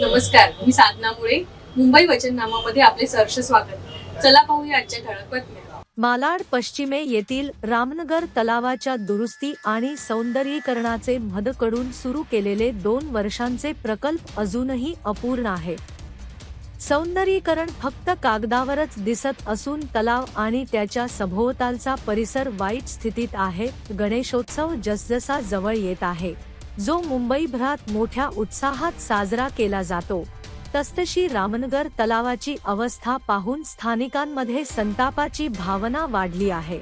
नमस्कार मी साधना मुळे. मुंबई वचननामामध्ये आपले सहर्ष स्वागत. चला पाहूया आजच्या ठळक बातम्या. मालाड पश्चिमे येथील रामनगर तलावाच्या दुरुस्ती आणि सौंदर्यीकरणाचे मदकडून सुरू केलेले दोन वर्षांचे प्रकल्प अजूनही अपूर्ण आहे. सौंदर्यीकरण फक्त कागदावरच दिसत असून तलाव आणि त्याच्या सभोवतालचा परिसर वाईट स्थितीत आहे. गणेशोत्सव जसजसा जवळ येत आहे. जो मुंबईभरात मोठ्या उत्साहात साजरा केला जातो. तस्तशी रामनगर तलावाची अवस्था पाहून स्थानिकांमध्ये संतापाची भावना वाढली आहे.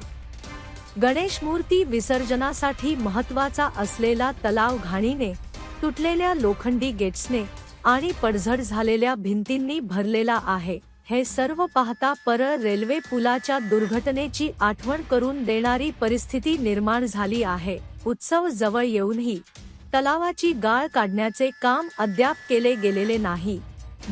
गणेश मूर्ती विसर्जनासाठी महत्त्वाचा असलेला तलाव घाणीने तुटलेल्या लोखंडी गेट्सने आणि पडझड झालेल्या भिंतींनी भरलेला आहे. हे सर्व पाहता परळ रेल्वे पुलाच्या दुर्घटनेची आठवण करून देणारी परिस्थिती निर्माण झाली आहे. उत्सव जवळ येऊनही तलावाची गाळ काढण्याचे काम अद्याप केले गेलेले नाही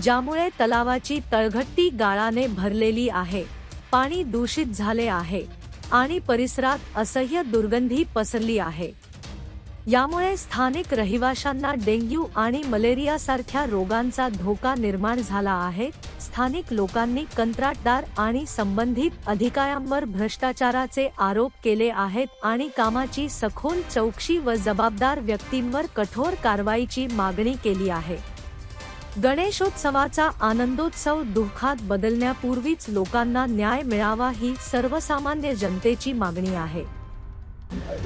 ज्यामुळे तलावाची तळघट्टी गाळाने भरलेली आहे पाणी दूषित झाले आहे आणि परिसरात असह्य दुर्गंधी पसरली आहे. यामुळे स्थानिक रहिवाशांना डेंग्यू आणि मलेरिया सारख्या रोगांचा धोका निर्माण झाला आहे स्थानिक लोकांनी कंत्राटदार आणि संबंधित अधिकाऱ्यांवर भ्रष्टाचाराचे आरोप केले आहेत आणि कामाची सखोल चौकशी व जबाबदार व्यक्तींवर कठोर कारवाईची मागणी केली आहे. गणेशोत्सवाचा आनंदोत्सव दुःखात बदलण्यापूर्वीच लोकांना न्याय मिळावा ही सर्वसामान्य जनतेची मागणी आहे.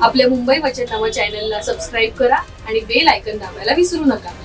आपल्या मुंबई वचननामा चॅनलला सबस्क्राईब करा आणि बेल आयकन दाबायला विसरू नका.